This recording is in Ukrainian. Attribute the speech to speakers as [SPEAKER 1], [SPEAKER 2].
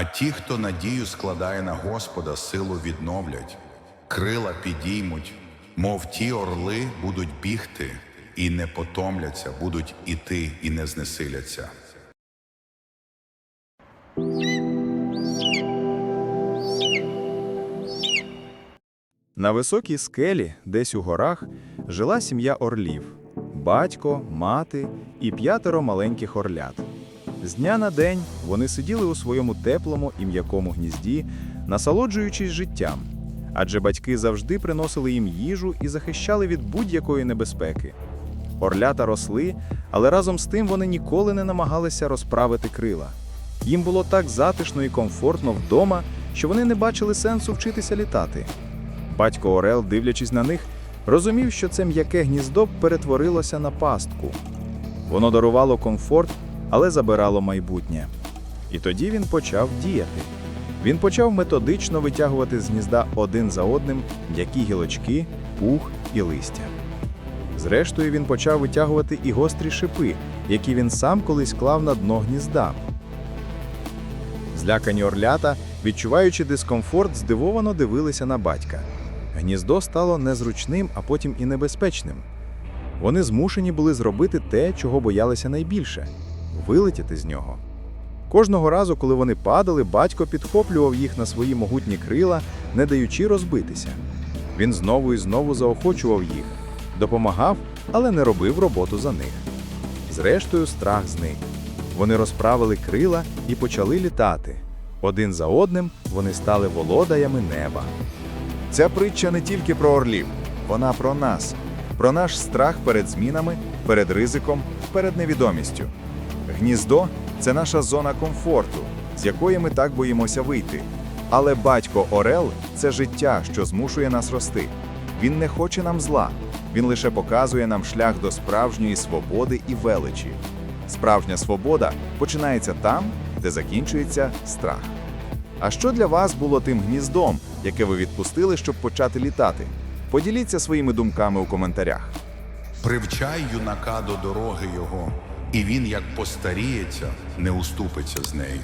[SPEAKER 1] А ті, хто надію складає на Господа, силу відновлять, крила підіймуть, мов ті орли будуть бігти і не потомляться, будуть іти і не знесиляться.
[SPEAKER 2] На високій скелі, десь у горах, жила сім'я орлів: батько, мати і п'ятеро маленьких орлят. З дня на день вони сиділи у своєму теплому і м'якому гнізді, насолоджуючись життям, адже батьки завжди приносили їм їжу і захищали від будь-якої небезпеки. Орлята росли, але разом з тим вони ніколи не намагалися розправити крила. Їм було так затишно і комфортно вдома, що вони не бачили сенсу вчитися літати. Батько Орел, дивлячись на них, розумів, що це м'яке гніздо перетворилося на пастку. Воно дарувало комфорт, але забирало майбутнє. І тоді він почав діяти. Він почав методично витягувати з гнізда один за одним м'які гілочки, пух і листя. Зрештою, він почав витягувати і гострі шипи, які він сам колись клав на дно гнізда. Злякані орлята, відчуваючи дискомфорт, здивовано дивилися на батька. Гніздо стало незручним, а потім і небезпечним. Вони змушені були зробити те, чого боялися найбільше вилетіти з нього. Кожного разу, коли вони падали, батько підхоплював їх на свої могутні крила, не даючи розбитися. Він знову і знову заохочував їх, допомагав, але не робив роботу за них. Зрештою, страх зник. Вони розправили крила і почали літати. Один за одним вони стали володарями неба. Ця притча не тільки про орлів, вона про нас, про наш страх перед змінами, перед ризиком, перед невідомістю. Гніздо це наша зона комфорту, з якої ми так боїмося вийти. Але батько Орел це життя, що змушує нас рости. Він не хоче нам зла, він лише показує нам шлях до справжньої свободи і величі. Справжня свобода починається там, де закінчується страх. А що для вас було тим гніздом, яке ви відпустили, щоб почати літати? Поділіться своїми думками у коментарях.
[SPEAKER 1] Привчай юнака до дороги його, і він, як постаріється, не уступиться з неї.